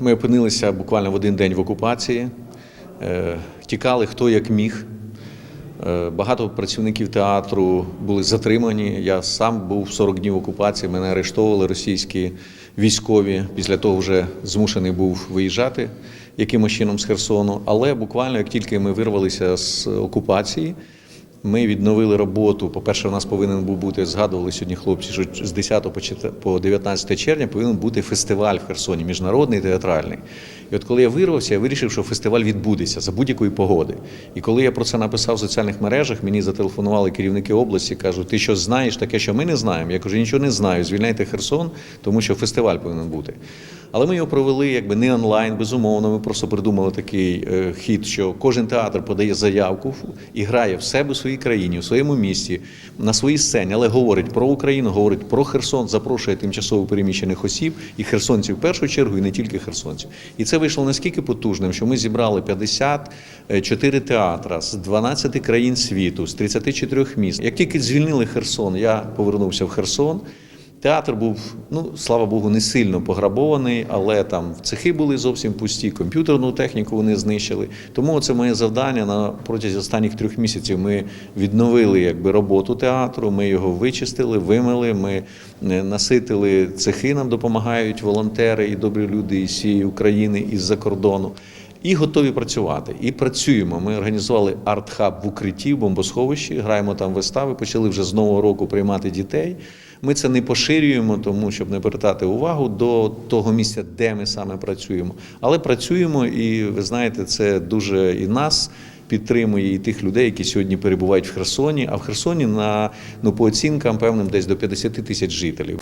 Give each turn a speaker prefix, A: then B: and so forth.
A: Ми опинилися буквально в один день в окупації, Е, тікали хто як міг. Е, Багато працівників театру були затримані. Я сам був 40 днів окупації, мене арештовували російські військові. Після того вже змушений був виїжджати якимось чином з Херсону. Але буквально як тільки ми вирвалися з окупації, ми відновили роботу. По-перше, у нас повинен був бути, згадували сьогодні хлопці, що з 10 по чет- по 19 червня повинен бути фестиваль в Херсоні, міжнародний театральний. І от коли я вирвався, я вирішив, що фестиваль відбудеться за будь-якої погоди. І коли я про це написав в соціальних мережах, мені зателефонували керівники області, кажуть, ти що знаєш таке, що ми не знаємо. Я кажу, нічого не знаю. Звільняйте Херсон, тому що фестиваль повинен бути. Але ми його провели якби не онлайн, безумовно. Ми просто придумали такий е, хід, що кожен театр подає заявку і грає в себе в своїй країні, в своєму місті, на своїй сцені, але говорить про Україну, говорить про Херсон, запрошує тимчасово переміщених осіб і херсонців в першу чергу, і не тільки херсонців. І це вийшло наскільки потужним, що ми зібрали 54 театра з 12 країн світу, з 34 міст. Як тільки звільнили Херсон, я повернувся в Херсон. Театр був, ну слава Богу, не сильно пограбований, але там цехи були зовсім пусті, комп'ютерну техніку вони знищили. Тому це моє завдання на протязі останніх трьох місяців. Ми відновили якби роботу театру. Ми його вичистили, вимили. Ми е, наситили цехи. Нам допомагають волонтери і добрі люди із всієї України із за кордону. І готові працювати. І працюємо. Ми організували арт-хаб в укритті, в бомбосховищі, граємо там вистави, почали вже з нового року приймати дітей. Ми це не поширюємо, тому щоб не привертати увагу до того місця, де ми саме працюємо. Але працюємо, і ви знаєте, це дуже і нас. Підтримує і тих людей, які сьогодні перебувають в Херсоні. А в Херсоні на ну по оцінкам певним десь до 50 тисяч жителів.